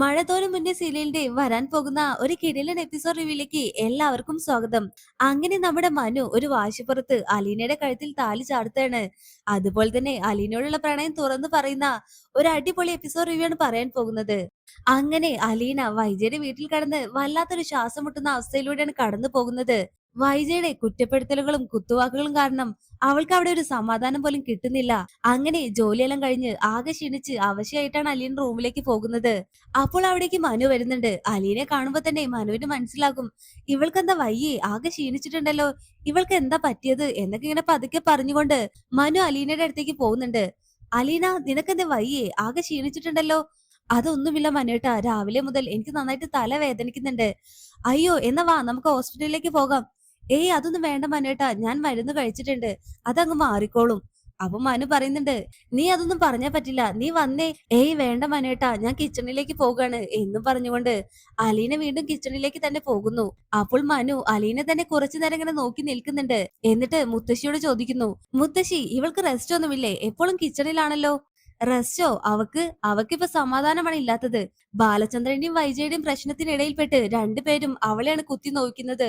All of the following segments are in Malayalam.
മഴതോരും മുന്നേ സീരിയലിന്റെ വരാൻ പോകുന്ന ഒരു കിടിലൻ എപ്പിസോഡ് റിവ്യൂലേക്ക് എല്ലാവർക്കും സ്വാഗതം. അങ്ങനെ നമ്മുടെ മനു ഒരു വാശിപ്പുറത്ത് അലീനയുടെ കഴുത്തിൽ താലി ചാടുത്താണ് അതുപോലെ തന്നെ അലീനയോടുള്ള പ്രണയം തുറന്നു പറയുന്ന ഒരു അടിപൊളി എപ്പിസോഡ് റിവ്യൂ ആണ് പറയാൻ പോകുന്നത്. അങ്ങനെ അലീന വൈജയുടെ വീട്ടിൽ കടന്ന് വല്ലാത്തൊരു ശ്വാസം മുട്ടുന്ന അവസ്ഥയിലൂടെയാണ് കടന്നു പോകുന്നത്. വൈജയുടെ കുറ്റപ്പെടുത്തലുകളും കുത്തുവാക്കുകളും കാരണം അവൾക്ക് അവിടെ ഒരു സമാധാനം പോലും കിട്ടുന്നില്ല. അങ്ങനെ ജോലിയെല്ലാം കഴിഞ്ഞ് ആകെ ക്ഷീണിച്ച് അവശയായിട്ടാണ് അലീൻ റൂമിലേക്ക് പോകുന്നത്. അപ്പോൾ അവിടേക്ക് മനു വരുന്നുണ്ട്. അലീനെ കാണുമ്പോ തന്നെ മനുവിന് മനസ്സിലാകും. ഇവൾക്ക് എന്താ വയ്യേ? ആകെ ക്ഷീണിച്ചിട്ടുണ്ടല്ലോ. ഇവൾക്ക് എന്താ പറ്റിയത്? എന്നൊക്കെ ഇങ്ങനെ പതുക്കെ പറഞ്ഞുകൊണ്ട് മനു അലീനയുടെ അടുത്തേക്ക് പോകുന്നുണ്ട്. അലീന നിനക്കെന്താ വയ്യേ? ആകെ ക്ഷീണിച്ചിട്ടുണ്ടല്ലോ. അതൊന്നുമില്ല മനുവേട്ടാ രാവിലെ മുതൽ എനിക്ക് നന്നായിട്ട് തല വേദനിക്കുന്നുണ്ട് അയ്യോ എന്നാ വാ നമുക്ക് ഹോസ്പിറ്റലിലേക്ക് പോകാം. ഏയ് അതൊന്നും വേണ്ട മനുവേട്ടാ ഞാൻ മരുന്ന് കഴിച്ചിട്ടുണ്ട് അതങ്ങ് മാറിക്കോളും. അപ്പൊ മനു പറയുന്നുണ്ട് നീ അതൊന്നും പറഞ്ഞാ പറ്റില്ല നീ വന്നേ. ഏയ് വേണ്ട മനുവേട്ടാ ഞാൻ കിച്ചണിലേക്ക് പോകാണ് എന്നും പറഞ്ഞുകൊണ്ട് അലീന വീണ്ടും കിച്ചണിലേക്ക് തന്നെ പോകുന്നു. അപ്പോൾ മനു അലീനെ തന്നെ കുറച്ചു നേരം ഇങ്ങനെ നോക്കി നിൽക്കുന്നുണ്ട്. എന്നിട്ട് മുത്തശ്ശിയോട് ചോദിക്കുന്നു മുത്തശ്ശി ഇവൾക്ക് റെസ്റ്റ് ഒന്നുമില്ലേ? എപ്പോഴും കിച്ചണിലാണല്ലോ? റെസ്റ്റോ? അവക്ക് അവക്കിപ്പോ സമാധാനമാണ് ഇല്ലാത്തത് ബാലചന്ദ്രന്റെയും വൈജയുടെയും പ്രശ്നത്തിനിടയിൽപ്പെട്ട് രണ്ടുപേരും അവളെയാണ് കുത്തി നോക്കുന്നത്.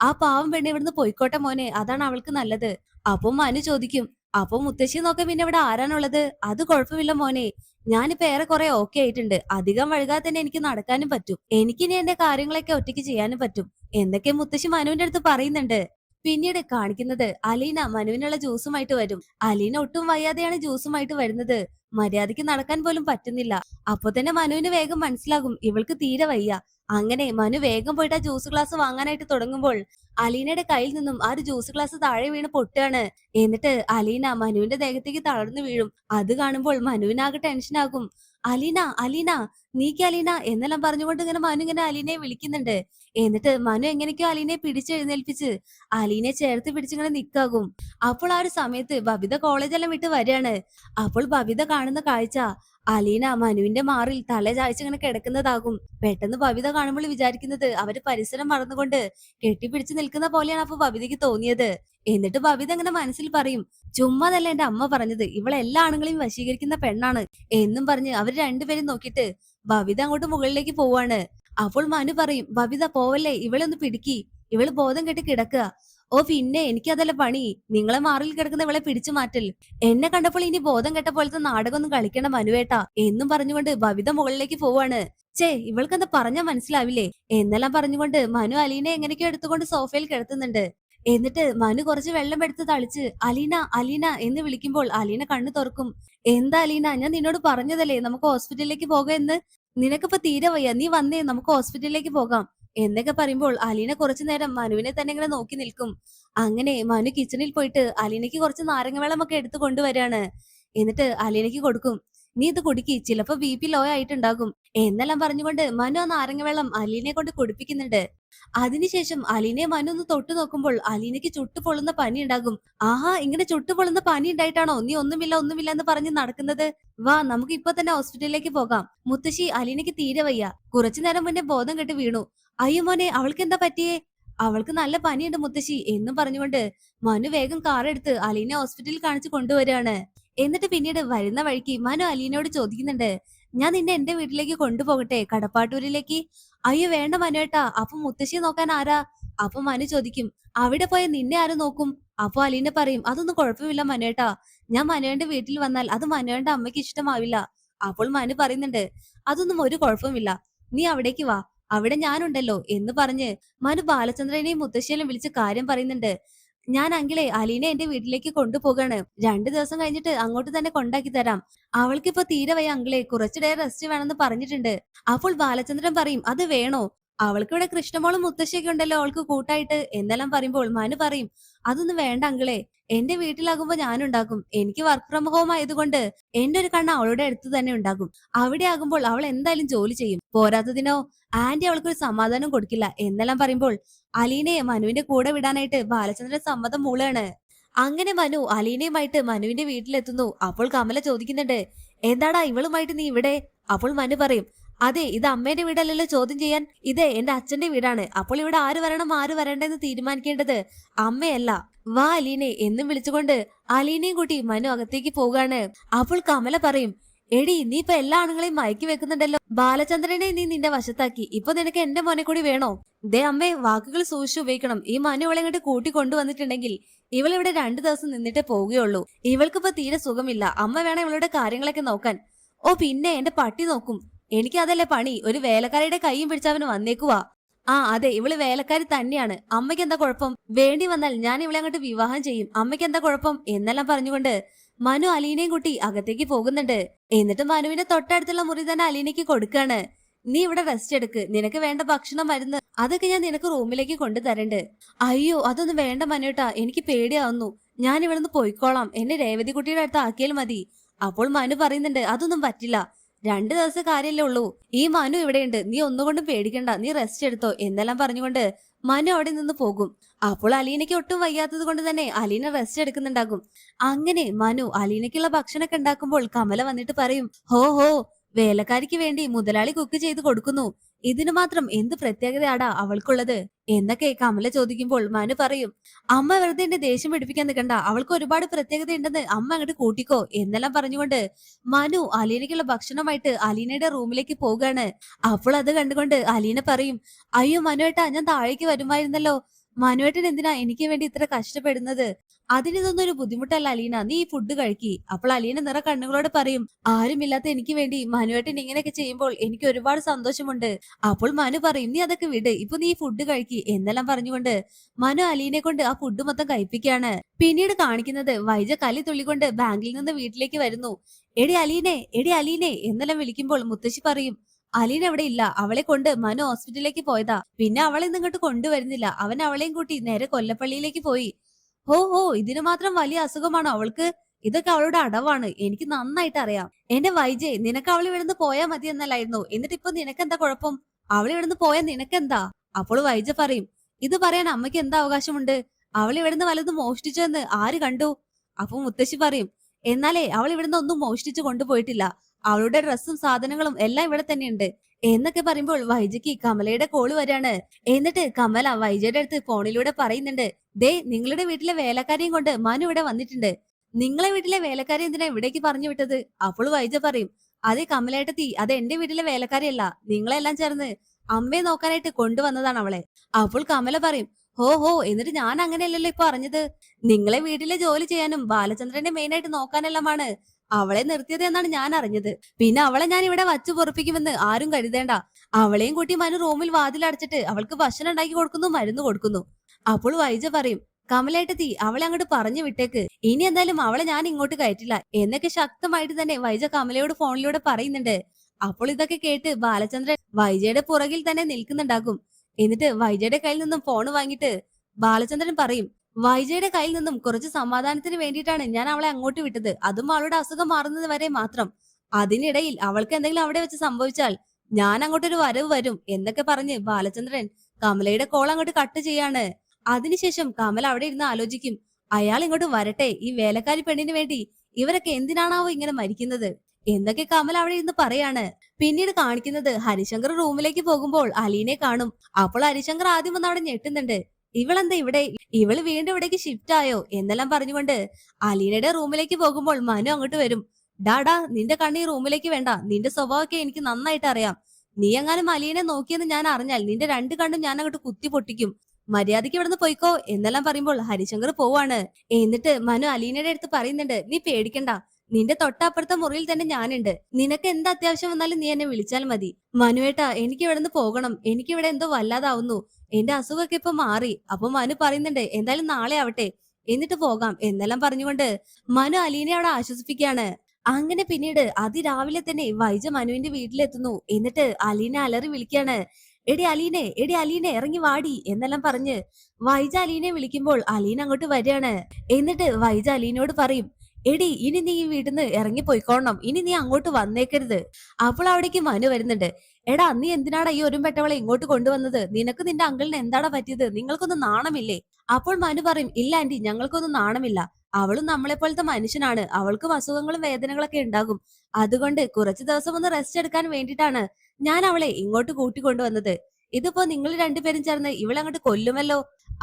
ആ പാവം പെണ്ണ് ഇവിടുന്ന് പോയിക്കോട്ടെ മോനെ അതാണ് അവൾക്ക് നല്ലത്. അപ്പൊ മനു ചോദിക്കും അപ്പൊ മുത്തശ്ശി നോക്ക പിന്നെ ഇവിടെ ആരാണുള്ളത്? അത് കുഴപ്പമില്ല മോനെ. ഞാനിപ്പോ ഏറെ കുറെ ഓക്കെ ആയിട്ടുണ്ട്. അധികം വഴുകാതെ തന്നെ എനിക്ക് നടക്കാനും പറ്റും. എനിക്കിനി എന്റെ കാര്യങ്ങളൊക്കെ ഒറ്റയ്ക്ക് ചെയ്യാനും പറ്റും. എന്തൊക്കെ മുത്തശ്ശി മനുവിന്റെ അടുത്ത് പറയുന്നുണ്ട്. പിന്നീട് കാണിക്കുന്നത് അലീന മനുവിനുള്ള ജ്യൂസുമായിട്ട് വരും. അലീന ഒട്ടും വയ്യാതെയാണ് ജ്യൂസുമായിട്ട് വരുന്നത്. മര്യാദയ്ക്ക് നടക്കാൻ പോലും പറ്റുന്നില്ല. അപ്പൊ തന്നെ മനുവിന് വേഗം മനസ്സിലാകും. ഇവൾക്ക് തീരെ വയ്യ. അങ്ങനെ മനു വേഗം പോയിട്ട് ആ ജ്യൂസ് ഗ്ലാസ് വാങ്ങാനായിട്ട് തുടങ്ങുമ്പോൾ അലീനയുടെ കയ്യിൽ നിന്നും ആ ഒരു ജ്യൂസ് ഗ്ലാസ് താഴെ വീണ് പൊട്ടുകയാണ്. എന്നിട്ട് അലീന മനുവിന്റെ ദേഹത്തേക്ക് തളർന്നു വീഴും. അത് കാണുമ്പോൾ മനുവിനാകെ ടെൻഷനാകും അലീന അലീന നീക്ക് അലീന എന്നെല്ലാം പറഞ്ഞുകൊണ്ട് ഇങ്ങനെ മനു ഇങ്ങനെ അലീനയെ വിളിക്കുന്നുണ്ട്. എന്നിട്ട് മനു എങ്ങനെയൊക്കെയോ അലീനയെ പിടിച്ചെഴുന്നേൽപ്പിച്ച് അലീനയെ ചേർത്ത് പിടിച്ചിങ്ങനെ നിക്കാകും. അപ്പോൾ ആ ഒരു സമയത്ത് ബബിത കോളേജെല്ലാം വിട്ട് വരികയാണ്. അപ്പോൾ ബബിത കാണുന്ന കാഴ്ച അലീന മനുവിന്റെ മാറിൽ തല ചായ്ച്ച് ഇങ്ങനെ കിടക്കുന്നതാകും. പെട്ടെന്ന് ബബിത കാണുമ്പോൾ വിചാരിക്കുന്നത് അവർ പരിസരം മറന്നുകൊണ്ട് കെട്ടിപ്പിടിച്ച് നിൽക്കുന്ന പോലെയാണ് അപ്പൊ ബബിതയ്ക്ക് തോന്നിയത്. എന്നിട്ട് ബബിത അങ്ങനെ മനസ്സിൽ പറയും ചുമ്മാതല്ല എന്റെ അമ്മ പറഞ്ഞത്? ഇവളെ എല്ലാ ആണുങ്ങളെയും വശീകരിക്കുന്ന പെണ്ണാണ്. എന്നും പറഞ്ഞ് അവർ രണ്ടുപേരും നോക്കിയിട്ട് ബബിത അങ്ങോട്ട് മുകളിലേക്ക് പോവാണ്. അപ്പോൾ മനു പറയും ബബിത പോവല്ലേ? ഇവളെ ഒന്ന് പിടിക്കി. ഇവൾ ബോധം കെട്ടി കിടക്കുക. ഓ പിന്നെ എനിക്കതല്ല പണി. നിങ്ങളെ മാറിൽ കിടക്കുന്ന ഇവളെ പിടിച്ചു മാറ്റൽ. എന്നെ കണ്ടപ്പോൾ ഇനി ബോധം കെട്ട പോലത്തെ നാടകമൊന്നും കളിക്കണ്ട മനുവേട്ടാ എന്നും പറഞ്ഞുകൊണ്ട് ബബിത മുകളിലേക്ക് പോവാണ്. ചേ ഇവൾക്കെന്താ പറഞ്ഞാ മനസ്സിലാവില്ലേ? എന്നെല്ലാം പറഞ്ഞുകൊണ്ട് മനു അലീനെ എങ്ങനെയൊക്കെ എടുത്തുകൊണ്ട് സോഫയിൽ കിടത്തുന്നുണ്ട്. എന്നിട്ട് മനു കുറച്ച് വെള്ളം എടുത്ത് തളിച്ച് അലീന അലീന എന്ന് വിളിക്കുമ്പോൾ അലീന കണ്ണു തുറക്കും. എന്താ അലീന ഞാൻ നിന്നോട് പറഞ്ഞതല്ലേ നമുക്ക് ഹോസ്പിറ്റലിലേക്ക് പോകാം എന്ന് നിനക്കിപ്പോ തീരെ വയ്യ. നീ വന്നേ നമുക്ക് ഹോസ്പിറ്റലിലേക്ക് പോകാം. എന്നൊക്കെ പറയുമ്പോൾ അലീന കുറച്ചു നേരം മനുവിനെ തന്നെ ഇങ്ങനെ നോക്കി നിൽക്കും. അങ്ങനെ മനു കിച്ചണിൽ പോയിട്ട് അലീനയ്ക്ക് കുറച്ച് നാരങ്ങ വെള്ളമൊക്കെ എടുത്തു കൊണ്ടുവരാണ്. എന്നിട്ട് അലീനയ്ക്ക് കൊടുക്കും. നീ ഇത് കുടിക്കി ചിലപ്പോ ബി പി ലോ ആയിട്ടുണ്ടാകും. എന്നെല്ലാം പറഞ്ഞുകൊണ്ട് മനു ആ നാരങ്ങ വെള്ളം അലീനെ കൊണ്ട് കുടിപ്പിക്കുന്നുണ്ട്. അതിനുശേഷം അലീനെ മനു ഒന്ന് തൊട്ടു നോക്കുമ്പോൾ അലീനയ്ക്ക് ചുട്ടു പൊള്ളുന്ന പനി ഉണ്ടാകും. ആഹാ ഇങ്ങനെ ചുട്ടു പൊള്ളുന്ന പനി ഉണ്ടായിട്ടാണോ? നീ ഒന്നുമില്ല ഒന്നുമില്ല എന്ന് പറഞ്ഞ് നടക്കുന്നത്? വാ നമുക്ക് ഇപ്പൊ തന്നെ ഹോസ്പിറ്റലിലേക്ക് പോകാം. മുത്തശ്ശി അലീനയ്ക്ക് തീരെ വയ്യ. കുറച്ചു നേരം മുന്നേ ബോധം കെട്ട് വീണു. അയ്യോ മോനെ അവൾക്ക് എന്താ പറ്റിയേ? അവൾക്ക് നല്ല പനിയുണ്ട് മുത്തശ്ശി. എന്നും പറഞ്ഞുകൊണ്ട് മനു വേഗം കാറെടുത്ത് അലീനെ ഹോസ്പിറ്റലിൽ കാണിച്ചു കൊണ്ടുവരികയാണ്. എന്നിട്ട് പിന്നീട് വരുന്ന വഴിക്ക് മനു അലീനയോട് ചോദിക്കുന്നുണ്ട് ഞാൻ നിന്നെ എന്റെ വീട്ടിലേക്ക് കൊണ്ടുപോകട്ടെ? കടപ്പാട്ടൂരിലേക്ക്? അയ്യോ വേണ്ട മനുവേട്ടാ. അപ്പൊ മുത്തശ്ശിയെ നോക്കാൻ ആരാ? അപ്പൊ മനു ചോദിക്കും അവിടെ പോയ നിന്നെ ആരും നോക്കും? അപ്പൊ അലീന പറയും അതൊന്നും കുഴപ്പമില്ല മനുവേട്ടാ. ഞാൻ മനുവേന്റെ വീട്ടിൽ വന്നാൽ അത് മനുവേന്റെ അമ്മയ്ക്ക് ഇഷ്ടമാവില്ല. അപ്പോൾ മനു പറയുന്നുണ്ട് അതൊന്നും ഒരു കുഴപ്പമില്ല. നീ അവിടേക്ക് വാ. അവിടെ ഞാനുണ്ടല്ലോ. എന്ന് പറഞ്ഞ് മനു ബാലചന്ദ്രനെയും മുത്തശ്ശിയെയും വിളിച്ച് കാര്യം പറയുന്നുണ്ട്. ഞാൻ അങ്കിളെ അലീനെ എന്റെ വീട്ടിലേക്ക് കൊണ്ടുപോകാണ്. രണ്ടു ദിവസം കഴിഞ്ഞിട്ട് അങ്ങോട്ട് തന്നെ കൊണ്ടാക്കി തരാം. അവൾക്ക് അവൾക്കിപ്പോ തീരെ വയ്യ അങ്കിളെ. കുറച്ചുടേ റെസ്റ്റ് വേണമെന്ന് പറഞ്ഞിട്ടുണ്ട്. അപ്പോൾ ബാലചന്ദ്രൻ പറയും അത് വേണോ? അവൾക്ക് ഇവിടെ കൃഷ്ണമോളും മുത്തശ്ശിയൊക്കെ ഉണ്ടല്ലോ. അവൾക്ക് കൂട്ടായിട്ട് എന്നെല്ലാം പറയുമ്പോൾ മനു പറയും അതൊന്നും വേണ്ട അങ്കിളെ എന്റെ വീട്ടിലാകുമ്പോ ഞാനുണ്ടാക്കും എനിക്ക് വർക്ക് ഫ്രം ഹോം ആയതുകൊണ്ട് എന്റെ ഒരു കണ്ണ് അവളുടെ അടുത്ത് തന്നെ ഉണ്ടാകും. അവിടെ ആകുമ്പോൾ അവൾ എന്തായാലും ജോലി ചെയ്യും. പോരാത്തതിനോ ആന്റി അവൾക്ക് ഒരു സമാധാനം കൊടുക്കില്ല. എന്നെല്ലാം പറയുമ്പോൾ അലീനയെ മനുവിന്റെ കൂടെ വിടാനായിട്ട് ബാലചന്ദ്രൻ സമ്മതം മൂളാണ്. അങ്ങനെ മനു അലീനയുമായിട്ട് മനുവിന്റെ വീട്ടിലെത്തുന്നു. അപ്പോൾ കമല ചോദിക്കുന്നുണ്ട് എന്താടാ ഇവളുമായിട്ട് നീ ഇവിടെ? അപ്പോൾ മനു പറയും അതെ ഇത് അമ്മേന്റെ വീടല്ലല്ലോ ചോദ്യം ചെയ്യാൻ. ഇത് എന്റെ അച്ഛന്റെ വീടാണ്. അപ്പോൾ ഇവിടെ ആര് വരണം ആര് വരണ്ടെന്ന് തീരുമാനിക്കേണ്ടത്? അമ്മയല്ല. വാ അലീനെ. എന്നും വിളിച്ചുകൊണ്ട് അലീനയും കൂട്ടി മനു അകത്തേക്ക് പോകാണ്. അപ്പോൾ കമല പറയും എടി നീ ഇപ്പൊ എല്ലാ ആണുങ്ങളെയും മയക്കി വെക്കുന്നുണ്ടല്ലോ. ബാലചന്ദ്രനെ നീ നിന്റെ വശത്താക്കി. ഇപ്പൊ നിനക്ക് എന്റെ മോനെ കൂടി വേണോ? ദേ അമ്മേ വാക്കുകൾ സൂക്ഷിച്ചു ഉപയോഗിക്കണം. ഈ മനു ഇവളെ ഇങ്ങോട്ട് കൂട്ടി കൊണ്ടുവന്നിട്ടുണ്ടെങ്കിൽ ഇവിടെ രണ്ടു ദിവസം നിന്നിട്ടേ പോവുകയുള്ളൂ. ഇവൾക്കിപ്പോ തീരെ സുഖമില്ല. അമ്മ വേണം ഇവളുടെ കാര്യങ്ങളൊക്കെ നോക്കാൻ. ഓ പിന്നെ എന്റെ പട്ടി നോക്കും. എനിക്ക് അതല്ലേ പണി. ഒരു വേലക്കാരിയുടെ കൈയും പിടിച്ചവന് വന്നേക്കുവാ. ആ അതെ ഇവൾ വേലക്കാരി തന്നെയാണ്. അമ്മയ്ക്ക് എന്താ കുഴപ്പം? വേണ്ടി വന്നാൽ ഞാൻ ഇവളെ അങ്ങോട്ട് വിവാഹം ചെയ്യും. അമ്മയ്ക്ക് എന്താ കുഴപ്പം? എന്നെല്ലാം പറഞ്ഞുകൊണ്ട് മനു അലീനയും കുട്ടി അകത്തേക്ക് പോകുന്നുണ്ട്. എന്നിട്ട് മനുവിന്റെ തൊട്ടടുത്തുള്ള മുറി തന്നെ അലീനയ്ക്ക് കൊടുക്കാണ്. നീ ഇവിടെ റെസ്റ്റ് എടുക്ക്. നിനക്ക് വേണ്ട ഭക്ഷണം മരുന്ന് അതൊക്കെ ഞാൻ നിനക്ക് റൂമിലേക്ക് കൊണ്ടു തരണ്ട് അയ്യോ അതൊന്നും വേണ്ട മനുട്ടാ എനിക്ക് പേടിയാവുന്നു. ഞാൻ ഇവിടെ നിന്ന് പോയിക്കോളാം. എന്നെ രേവതി കുട്ടിയുടെ അടുത്ത് ആക്കിയാൽ മതി. അപ്പോൾ മനു പറയുന്നുണ്ട് അതൊന്നും പറ്റില്ല. രണ്ടു ദിവസം കാര്യല്ലേ ഉള്ളൂ. ഈ മനു ഇവിടെയുണ്ട്. നീ ഒന്നുകൊണ്ടും പേടിക്കണ്ട. നീ റെസ്റ്റ് എടുത്തോ. എന്നെല്ലാം പറഞ്ഞുകൊണ്ട് മനു അവിടെ നിന്ന് പോകും. അപ്പോൾ അലീനയ്ക്ക് ഒട്ടും വയ്യാത്തത് കൊണ്ട് തന്നെ അലീന റെസ്റ്റ് എടുക്കുന്നുണ്ടാകും. അങ്ങനെ മനു അലീനയ്ക്കുള്ള ഭക്ഷണമൊക്കെ ഉണ്ടാക്കുമ്പോൾ കമല വന്നിട്ട് പറയും ഹോ ഹോ വേലക്കാരിക്ക് വേണ്ടി മുതലാളി കുക്ക് ചെയ്ത് കൊടുക്കുന്നു. ഇതിനു മാത്രം എന്ത് പ്രത്യേകതയാടാ അവൾക്കുള്ളത്? എന്നൊക്കെ കമല ചോദിക്കുമ്പോൾ മനു പറയും അമ്മ വെറുതെ എന്നെ ദേഷ്യം പിടിപ്പിക്കാൻ നിൽക്കണ്ട അവൾക്ക് ഒരുപാട് പ്രത്യേകത ഉണ്ടെന്ന് അമ്മ അങ്ങോട്ട് കൂട്ടിക്കോ എന്നെല്ലാം പറഞ്ഞുകൊണ്ട് മനു അലീനയ്ക്കുള്ള ഭക്ഷണമായിട്ട് അലീനയുടെ റൂമിലേക്ക് പോവുകയാണ് അപ്പോൾ അത് കണ്ടുകൊണ്ട് അലീന പറയും അയ്യോ മനുവേട്ടാ ഞാൻ താഴേക്ക് വരുമായിരുന്നല്ലോ. മനുവേട്ടൻ എന്തിനാ എനിക്ക് വേണ്ടി ഇത്ര കഷ്ടപ്പെടുന്നത്? അതിനിതൊന്നും ഒരു ബുദ്ധിമുട്ടല്ല അലീന. നീ ഈ ഫുഡ് കഴിക്കി. അപ്പോൾ അലീന നിറ കണ്ണുകളോട് പറയും ആരുമില്ലാത്ത എനിക്ക് വേണ്ടി മനുവേട്ടൻ ഇങ്ങനെയൊക്കെ ചെയ്യുമ്പോൾ എനിക്ക് ഒരുപാട് സന്തോഷമുണ്ട്. അപ്പോൾ മനു പറയും നീ അതൊക്കെ വിട്. ഇപ്പൊ നീ ഫുഡ് കഴിക്കി. എന്നെല്ലാം പറഞ്ഞുകൊണ്ട് മനു അലീനെ കൊണ്ട് ആ ഫുഡ് മൊത്തം കഴിപ്പിക്കുകയാണ്. പിന്നീട് കാണിക്കുന്നത് വൈജ കലി തുള്ളിക്കൊണ്ട് ബാങ്കിൽ നിന്ന് വീട്ടിലേക്ക് വരുന്നു. എടി അലീനെ എടി അലീനെ എന്നെല്ലാം വിളിക്കുമ്പോൾ മുത്തശ്ശി പറയും അലീന അവിടെ ഇല്ല. അവളെ കൊണ്ട് മനു ഹോസ്പിറ്റലിലേക്ക് പോയതാ. പിന്നെ അവളെ ഇന്നിങ്ങോട്ട് കൊണ്ടുവരുന്നില്ല. അവൻ അവളെയും കൂട്ടി നേരെ കൊല്ലപ്പള്ളിയിലേക്ക് പോയി. ഹോ ഹോ ഇതിന് മാത്രം വലിയ അസുഖമാണോ? അവൾക്ക് ഇതൊക്കെ അവളുടെ അടവാണ്. എനിക്ക് നന്നായിട്ട് അറിയാം. എന്റെ വൈജയ് നിനക്ക് അവൾ ഇവിടുന്ന് പോയാ മതി എന്നല്ലായിരുന്നു. എന്നിട്ട് ഇപ്പൊ നിനക്കെന്താ കുഴപ്പം? അവൾ ഇവിടുന്ന് പോയാൽ നിനക്കെന്താ? അപ്പോൾ വൈജ പറയും ഇത് പറയാൻ അമ്മയ്ക്ക് എന്താ അവകാശമുണ്ട്? അവൾ ഇവിടുന്ന് വല്ലതും മോഷ്ടിച്ചെന്ന് ആര് കണ്ടു? അപ്പൊ മുത്തശ്ശി പറയും എന്നാലേ അവൾ ഇവിടുന്ന് ഒന്നും മോഷ്ടിച്ചു കൊണ്ടുപോയിട്ടില്ല. അവളുടെ ഡ്രസ്സും സാധനങ്ങളും എല്ലാം ഇവിടെ തന്നെയുണ്ട്. എന്നൊക്കെ പറയുമ്പോൾ വൈജയ്ക്ക് കമലയുടെ കോൾ വരാണ്. എന്നിട്ട് കമല വൈജയുടെ അടുത്ത് ഫോണിലൂടെ പറയുന്നുണ്ട് ദേ നിങ്ങളുടെ വീട്ടിലെ വേലക്കാരെയും കൊണ്ട് മനു ഇവിടെ വന്നിട്ടുണ്ട്. നിങ്ങളെ വീട്ടിലെ വേലക്കാരി എന്തിനാ ഇവിടേക്ക് പറഞ്ഞു വിട്ടത്? അപ്പോൾ വൈജ പറയും അതെ കമലേട്ടത്തി അത് എന്റെ വീട്ടിലെ വേലക്കാരിയല്ല. നിങ്ങളെല്ലാം ചേർന്ന് അമ്മയെ നോക്കാനായിട്ട് കൊണ്ടുവന്നതാണ് അവളെ. അപ്പോൾ കമല പറയും ഹോ ഹോ എന്നിട്ട് ഞാൻ അങ്ങനെയല്ലല്ലോ ഇപ്പൊ അറിഞ്ഞത് നിങ്ങളെ വീട്ടിലെ ജോലി ചെയ്യാനും ബാലചന്ദ്രനെ മെയിനായിട്ട് നോക്കാനെല്ലാമാണ്. അവളെ നിർത്തിയത് എന്നാണ് ഞാൻ അറിഞ്ഞത്. പിന്നെ അവളെ ഞാൻ ഇവിടെ വച്ചു പൊറപ്പിക്കുമെന്ന് ആരും കരുതേണ്ട. അവളെയും കൂട്ടി മനു റൂമിൽ വാതിലടച്ചിട്ട് അവൾക്ക് ഭക്ഷണം ഉണ്ടാക്കി കൊടുക്കുന്നു മരുന്ന് കൊടുക്കുന്നു. അപ്പോൾ വൈജ പറയും കമലേട്ടത്തി അവളെ അങ്ങോട്ട് പറഞ്ഞു വിട്ടേക്ക്. ഇനി എന്തായാലും അവളെ ഞാൻ ഇങ്ങോട്ട് കയറ്റില്ല. എന്നൊക്കെ ശക്തമായിട്ട് തന്നെ വൈജ കമലയോട് ഫോണിലൂടെ പറയുന്നുണ്ട്. അപ്പോൾ ഇതൊക്കെ കേട്ട് ബാലചന്ദ്രൻ വൈജയുടെ പുറകിൽ തന്നെ നിൽക്കുന്നുണ്ടാകും. എന്നിട്ട് വൈജയുടെ കയ്യിൽ നിന്നും ഫോൺ വാങ്ങിയിട്ട് ബാലചന്ദ്രൻ പറയും വൈജയുടെ കയ്യിൽ നിന്നും കുറച്ച് സമാധാനത്തിന് വേണ്ടിയിട്ടാണ് ഞാൻ അവളെ അങ്ങോട്ട് വിട്ടത്. അതും അവളുടെ അസുഖം മാറുന്നത് വരെ മാത്രം. അതിനിടയിൽ അവൾക്ക് എന്തെങ്കിലും അവിടെ വെച്ച് സംഭവിച്ചാൽ ഞാൻ അങ്ങോട്ടൊരു വരവ് വരും എന്നൊക്കെ പറഞ്ഞ് ബാലചന്ദ്രൻ കമലയുടെ കോൾ അങ്ങോട്ട് കട്ട് ചെയ്യാണ്. അതിനുശേഷം കമല അവിടെ ഇരുന്ന് ആലോചിക്കും അയാൾ ഇങ്ങോട്ട് വരട്ടെ ഈ വേലക്കാരി പെണ്ണിന് വേണ്ടി ഇവരൊക്കെ എന്തിനാണാവോ ഇങ്ങനെ മരിക്കുന്നത്? എന്നൊക്കെ കമൽ അവിടെ ഇരുന്ന് പറയാണ്. പിന്നീട് കാണിക്കുന്നത് ഹരിശങ്കർ റൂമിലേക്ക് പോകുമ്പോൾ അലീനെ കാണും. അപ്പോൾ ഹരിശങ്കർ ആദ്യം വന്ന് അവിടെ ഞെട്ടുന്നുണ്ട്. ഇവളെന്താ ഇവിടെ? ഇവൾ വീണ്ടും ഇവിടേക്ക് ഷിഫ്റ്റ് ആയോ? എന്നെല്ലാം പറഞ്ഞുകൊണ്ട് അലീനയുടെ റൂമിലേക്ക് പോകുമ്പോൾ മനു അങ്ങോട്ട് വരും. ഡാടാ നിന്റെ കണ്ണി റൂമിലേക്ക് വേണ്ട. നിന്റെ സ്വഭാവമൊക്കെ എനിക്ക് നന്നായിട്ട് അറിയാം. നീ എങ്ങാനും അലീനെ നോക്കിയെന്ന് ഞാൻ അറിഞ്ഞാൽ നിന്റെ രണ്ട് കണ്ണും ഞാൻ അങ്ങോട്ട് കുത്തി പൊട്ടിക്കും. മര്യാദയ്ക്ക് ഇവിടുന്ന് പോയിക്കോ എന്നെല്ലാം പറയുമ്പോൾ ഹരിശങ്കർ പോവാണ്. എന്നിട്ട് മനു അലീനയുടെ അടുത്ത് പറയുന്നുണ്ട് നീ പേടിക്കണ്ട. നിന്റെ തൊട്ടപ്പുറത്തെ മുറിയിൽ തന്നെ ഞാനുണ്ട്. നിനക്ക് എന്ത് അത്യാവശ്യം വന്നാലും നീ എന്നെ വിളിച്ചാൽ മതി. മനുവേട്ടാ എനിക്ക് നിന്ന് പോകണം. എനിക്ക് ഇവിടെ എന്തോ വല്ലാതാവുന്നു. എന്റെ അസുഖമൊക്കെ ഇപ്പൊ മാറി. അപ്പൊ മനു പറയുന്നുണ്ട് എന്തായാലും നാളെ ആവട്ടെ. എന്നിട്ട് പോകാം. എന്നെല്ലാം പറഞ്ഞുകൊണ്ട് മനു അലീനെ അവിടെ ആശ്വസിപ്പിക്കുകയാണ്. അങ്ങനെ പിന്നീട് അതിരാവിലെ തന്നെ വൈജ മനുവിന്റെ വീട്ടിലെത്തുന്നു. എന്നിട്ട് അലീനെ അലറി വിളിക്കാണ് എടി അലീനെ എടി അലീനെ ഇറങ്ങി വാടി. എന്നെല്ലാം പറഞ്ഞ് വൈജ അലീനെ വിളിക്കുമ്പോൾ അലീന അങ്ങോട്ട് വരികയാണ്. എന്നിട്ട് വൈജ അലീനോട് പറയും എടി ഇനി നീ നിന്ന് ഇറങ്ങി പോയിക്കോണം ഇനി നീ അങ്ങോട്ട് വന്നേക്കരുത്. അപ്പോൾ അവിടേക്ക് മനു വരുന്നുണ്ട്. എടാ നീ എന്തിനാടാ ഈ ഒരു പെട്ടവളെ ഇങ്ങോട്ട് കൊണ്ടുവന്നത്? നിനക്ക് നിന്റെ അങ്കിളിന് എന്താടാ പറ്റിയത്? നിങ്ങൾക്കൊന്നും നാണമില്ലേ? അപ്പോൾ മനു പറയും ഇല്ല ആന്റി ഞങ്ങൾക്കൊന്നും നാണമില്ല. അവളും നമ്മളെ പോലത്തെ മനുഷ്യനാണ്. അവൾക്കും അസുഖങ്ങളും വേദനകളൊക്കെ ഉണ്ടാകും. അതുകൊണ്ട് കുറച്ചു ദിവസം ഒന്ന് റെസ്റ്റ് എടുക്കാൻ വേണ്ടിയിട്ടാണ് ഞാൻ അവളെ ഇങ്ങോട്ട് കൂട്ടിക്കൊണ്ടുവന്നത് ഇതിപ്പോ നിങ്ങൾ രണ്ടുപേരും ചേർന്ന് ഇവളെ അങ്ങോട്ട് കൊല്ലുമല്ലോ?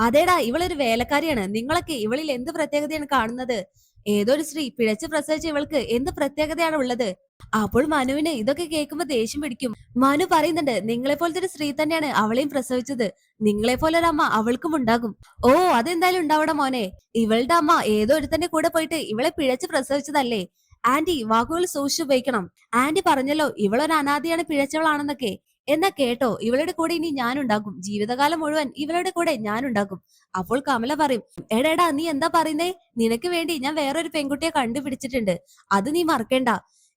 അതേടാ ഇവളൊരു വേലക്കാരിയാണ്. നിങ്ങളൊക്കെ ഇവളിൽ എന്ത് പ്രത്യേകതയാണ് കാണുന്നത്? ഏതോ ഒരു സ്ത്രീ പിഴച്ചു പ്രസവിച്ച ഇവൾക്ക് എന്ത് പ്രത്യേകതയാണ് ഉള്ളത്? അപ്പോൾ മനുവിന് ഇതൊക്കെ കേൾക്കുമ്പോ ദേഷ്യം പിടിക്കും. മനു പറയുന്നുണ്ട് നിങ്ങളെ പോലത്തെ ഒരു സ്ത്രീ തന്നെയാണ് അവളെയും പ്രസവിച്ചത്. നിങ്ങളെ പോലെ ഒരു അമ്മ അവൾക്കും ഉണ്ടാകും. ഓ അതെന്തായാലും ഉണ്ടാവണം മോനെ. ഇവളുടെ അമ്മ ഏതോ ഒരുത്തന്റെ കൂടെ പോയിട്ട് ഇവളെ പിഴച്ച് പ്രസവിച്ചതല്ലേ? ആന്റി വാക്കുകൾ സൂക്ഷിച്ചുപയോഗിക്കണം ആന്റി പറഞ്ഞല്ലോ ഇവളൊരു അനാഥയാണ് പിഴച്ചവളാണെന്നൊക്കെ. എന്നാ കേട്ടോ ഇവളുടെ കൂടെ ഇനി ഞാനുണ്ടാകും ജീവിതകാലം മുഴുവൻ ഇവളുടെ കൂടെ ഞാനുണ്ടാകും അപ്പോൾ കമല പറയും എടാ നീ എന്താ പറയുന്നേ? നിനക്ക് വേണ്ടി ഞാൻ വേറൊരു പെൺകുട്ടിയെ കണ്ടുപിടിച്ചിട്ടുണ്ട്. അത് നീ മറക്കണ്ട.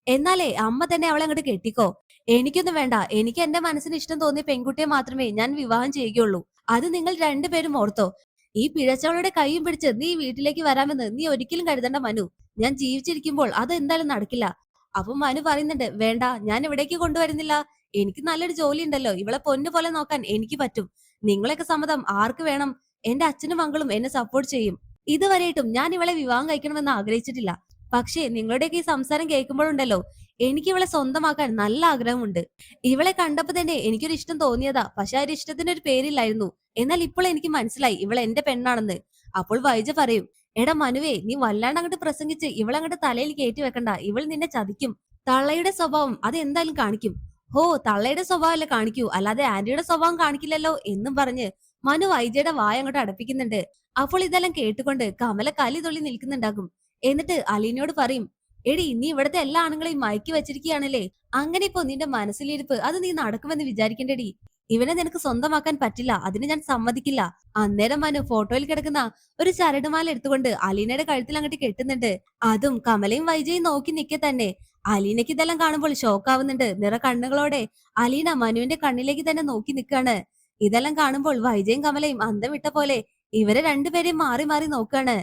എന്നാലേ അമ്മ തന്നെ അവളെ അങ്ങോട്ട് കെട്ടിക്കോ. എനിക്കൊന്നും വേണ്ട. എനിക്ക് എന്റെ മനസ്സിന് ഇഷ്ടം തോന്നിയ പെൺകുട്ടിയെ മാത്രമേ ഞാൻ വിവാഹം ചെയ്യുകയുള്ളൂ. അത് നിങ്ങൾ രണ്ടുപേരും ഓർത്തോ. ഈ പിഴച്ചവളുടെ കൈയും പിടിച്ച് നീ വീട്ടിലേക്ക് വരാമെന്ന് നീ ഒരിക്കലും കരുതണ്ട മനു. ഞാൻ ജീവിച്ചിരിക്കുമ്പോൾ അത് എന്തായാലും നടക്കില്ല. അപ്പൊ മനു പറയുന്നുണ്ട് വേണ്ട ഞാൻ ഇവിടേക്ക് കൊണ്ടുവരുന്നില്ല. എനിക്ക് നല്ലൊരു ജോലി ഉണ്ടല്ലോ ഇവളെ പൊന്നു പോലെ നോക്കാൻ എനിക്ക് പറ്റും. നിങ്ങളൊക്കെ സമ്മതം. ആർക്ക് വേണം? എന്റെ അച്ഛനും മകളും എന്നെ സപ്പോർട്ട് ചെയ്യും. ഇതുവരെയായിട്ടും ഞാൻ ഇവളെ വിവാഹം കഴിക്കണമെന്ന് ആഗ്രഹിച്ചിട്ടില്ല. പക്ഷേ നിങ്ങളുടെയൊക്കെ ഈ സംസാരം കേൾക്കുമ്പോഴുണ്ടല്ലോ എനിക്ക് ഇവളെ സ്വന്തമാക്കാൻ നല്ല ആഗ്രഹമുണ്ട്. ഇവളെ കണ്ടപ്പോ തന്നെ എനിക്കൊരു ഇഷ്ടം തോന്നിയതാ. പക്ഷെ ആ ഇഷ്ടത്തിന് ഒരു പേരില്ലായിരുന്നു. എന്നാൽ ഇപ്പോൾ എനിക്ക് മനസ്സിലായി ഇവൾ എന്റെ പെണ്ണാണെന്ന്. അപ്പോൾ വൈജ പറയും എടാ മനുവേ നീ വല്ലാണ്ട് അങ്ങോട്ട് പ്രസംഗിച്ച് ഇവളങ്ങോട്ട് തലയിൽ കയറ്റി വെക്കണ്ട. ഇവൾ നിന്നെ ചതിക്കും. തള്ളയുടെ സ്വഭാവം അത് എന്തായാലും കാണിക്കും. ഹോ തള്ളയുടെ സ്വഭാവമല്ലേ കാണിക്കൂ? അല്ലാതെ ആന്റിയുടെ സ്വഭാവം കാണിക്കില്ലല്ലോ എന്നും പറഞ്ഞ് മനു വൈജയുടെ വായ അങ്ങോട്ട് അടപ്പിക്കുന്നുണ്ട്. അപ്പോൾ ഇതെല്ലാം കേട്ടുകൊണ്ട് കമല കലി തൊള്ളി നിൽക്കുന്നുണ്ടാകും. എന്നിട്ട് അലീനയോട് പറയും എടി നീ ഇവിടുത്തെ എല്ലാ ആണുങ്ങളെയും മയക്കി വെച്ചിരിക്കുകയാണല്ലേ? അങ്ങനെ ഇപ്പോ നിന്റെ മനസ്സിലിരിപ്പ് അത് നീ നടക്കുമെന്ന് വിചാരിക്കണ്ടടി. ഇവനെ നിനക്ക് സ്വന്തമാക്കാൻ പറ്റില്ല അതിന് ഞാൻ സമ്മതിക്കില്ല. അന്നേരം മനു ഫോട്ടോയിൽ കിടക്കുന്ന ഒരു ചരടുമാല എടുത്തുകൊണ്ട് അലീനയുടെ കഴുത്തിൽ അങ്ങോട്ട് കെട്ടുന്നുണ്ട്. അതും കമലയും വൈജയും നോക്കി നിൽക്കെ തന്നെ. അലീനയ്ക്ക് ഇതെല്ലാം കാണുമ്പോൾ ഷോക്കാവുന്നുണ്ട് നിറ കണ്ണുകളോടെ അലീന മനുവിന്റെ കണ്ണിലേക്ക് തന്നെ നോക്കി നിൽക്കാണ്. ഇതെല്ലാം കാണുമ്പോൾ വൈജയും കമലയും അന്തം വിട്ട പോലെ ഇവരെ രണ്ടുപേരെയും മാറി മാറി നോക്കാണ്.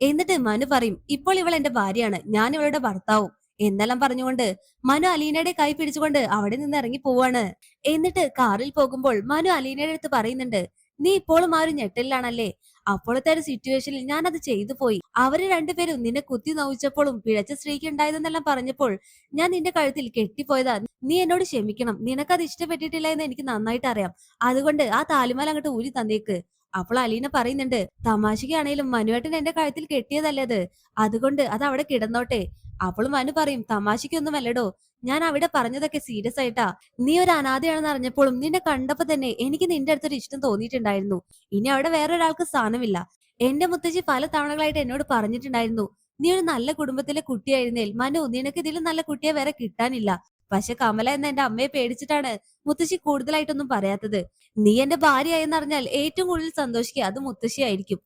എന്നിട്ട് മനു പറയും ഇപ്പോൾ ഇവൾ എന്റെ ഭാര്യയാണ്. ഞാൻ ഇവളുടെ ഭർത്താവും. എന്നെല്ലാം പറഞ്ഞുകൊണ്ട് മനു അലീനയുടെ കൈ പിടിച്ചുകൊണ്ട് അവിടെ നിന്ന് ഇറങ്ങി പോവാണ്. എന്നിട്ട് കാറിൽ പോകുമ്പോൾ മനു അലീനയുടെ അടുത്ത് പറയുന്നുണ്ട് നീ ഇപ്പോഴും ആ ഒരു ഞെട്ടലിലാണല്ലേ? അപ്പോഴത്തെ ഒരു സിറ്റുവേഷനിൽ ഞാൻ അത് ചെയ്തു പോയി. അവർ രണ്ടുപേരും നിന്നെ കുത്തി നോവിച്ചപ്പോഴും പിഴച്ച സ്ത്രീക്ക് ഉണ്ടായതെന്നെല്ലാം പറഞ്ഞപ്പോൾ ഞാൻ നിന്റെ കഴുത്തിൽ കെട്ടിപ്പോയതാ. നീ എന്നോട് ക്ഷമിക്കണം. നിനക്കത് ഇഷ്ടപ്പെട്ടിട്ടില്ല എന്ന് എനിക്ക് നന്നായിട്ട് അറിയാം. അതുകൊണ്ട് ആ താലിമാല അങ്ങോട്ട് ഊരി തന്നേക്ക്. അപ്പോൾ അലീന പറയുന്നുണ്ട് തമാശയ്ക്കാണേലും മനുവേട്ടൻ എന്റെ കഴുത്തിൽ കെട്ടിയതല്ലേ അത്? അതുകൊണ്ട് അത് അവിടെ കിടന്നോട്ടെ. അപ്പോൾ മനു പറയും തമാശക്കൊന്നും അല്ലടോ ഞാൻ അവിടെ പറഞ്ഞതൊക്കെ സീരിയസ് ആയിട്ടാ. നീ ഒരു അനാഥയാണെന്ന് അറിഞ്ഞപ്പോഴും നിന്നെ കണ്ടപ്പോ തന്നെ എനിക്ക് നിന്റെ അടുത്തൊരു ഇഷ്ടം തോന്നിയിട്ടുണ്ടായിരുന്നു. ഇനി അവിടെ വേറൊരാൾക്ക് സ്ഥാനമില്ല. എന്റെ മുത്തശ്ശി പല തവണകളായിട്ട് എന്നോട് പറഞ്ഞിട്ടുണ്ടായിരുന്നു നീ ഒരു നല്ല കുടുംബത്തിലെ കുട്ടിയായിരുന്നേൽ മനു നിനക്ക് ഇതിലും നല്ല കുട്ടിയെ വേറെ കിട്ടാനില്ല. പക്ഷെ കമല എന്ന എന്റെ അമ്മയെ പേടിച്ചിട്ടാണ് മുത്തശ്ശി കൂടുതലായിട്ടൊന്നും പറയാത്തത് നീ എന്റെ ഭാര്യയായെന്ന് അറിഞ്ഞാൽ ഏറ്റവും കൂടുതൽ സന്തോഷിക്കുക അത് മുത്തശ്ശിയായിരിക്കും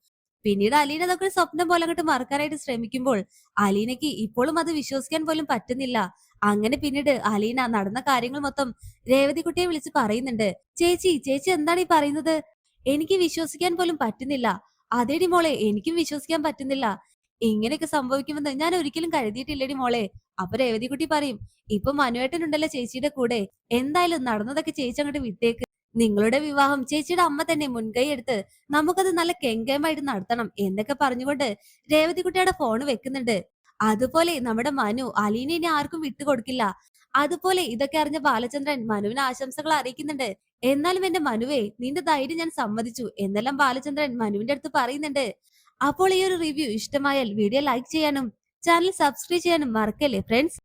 പിന്നീട് അലീന അതൊക്കെ സ്വപ്നം പോലെ അങ്ങോട്ട് മറക്കാനായിട്ട് ശ്രമിക്കുമ്പോൾ അലീനയ്ക്ക് ഇപ്പോഴും അത് വിശ്വസിക്കാൻ പോലും പറ്റുന്നില്ല. അങ്ങനെ പിന്നീട് അലീന നടന്ന കാര്യങ്ങൾ മൊത്തം രേവതിക്കുട്ടിയെ വിളിച്ച് പറയുന്നുണ്ട്. ചേച്ചി ചേച്ചി എന്താണ് ഈ പറയുന്നത്? എനിക്ക് വിശ്വസിക്കാൻ പോലും പറ്റുന്നില്ല. അതേടി മോളെ എനിക്കും വിശ്വസിക്കാൻ പറ്റുന്നില്ല. ഇങ്ങനെയൊക്കെ സംഭവിക്കുമെന്ന് ഞാൻ ഒരിക്കലും കരുതിയിട്ടില്ലടി മോളെ. അപ്പൊ രേവതിക്കുട്ടി പറയും ഇപ്പൊ മനുവേട്ടനുണ്ടല്ലോ ചേച്ചിയുടെ കൂടെ. എന്തായാലും നടന്നതൊക്കെ ചേച്ചി അങ്ങോട്ട് വിട്ടേക്ക്. നിങ്ങളുടെ വിവാഹം ചേച്ചിയുടെ അമ്മ തന്നെ മുൻകൈ എടുത്ത് നമുക്കത് നല്ല കെങ്കേമായിട്ട് നടത്തണം എന്നൊക്കെ പറഞ്ഞുകൊണ്ട് രേവതിക്കുട്ടിയുടെ ഫോൺ വെക്കുന്നുണ്ട്. അതുപോലെ നമ്മുടെ മനു അലീനെ ഇനി ആർക്കും വിട്ടുകൊടുക്കില്ല അതുപോലെ ഇതൊക്കെ അറിഞ്ഞ ബാലചന്ദ്രൻ മനുവിന് ആശംസകൾ അറിയിക്കുന്നുണ്ട്. എന്നാലും എന്റെ മനുവേ നിന്റെ ധൈര്യം ഞാൻ സമ്മതിച്ചു എന്നെല്ലാം ബാലചന്ദ്രൻ മനുവിന്റെ അടുത്ത് പറയുന്നുണ്ട്. അപ്പോൾ ഈ ഒരു റിവ്യൂ ഇഷ്ടമായാൽ വീഡിയോ ലൈക്ക് ചെയ്യാനും ചാനൽ സബ്സ്ക്രൈബ് ചെയ്യാനും മറക്കല്ലേ ഫ്രണ്ട്സ്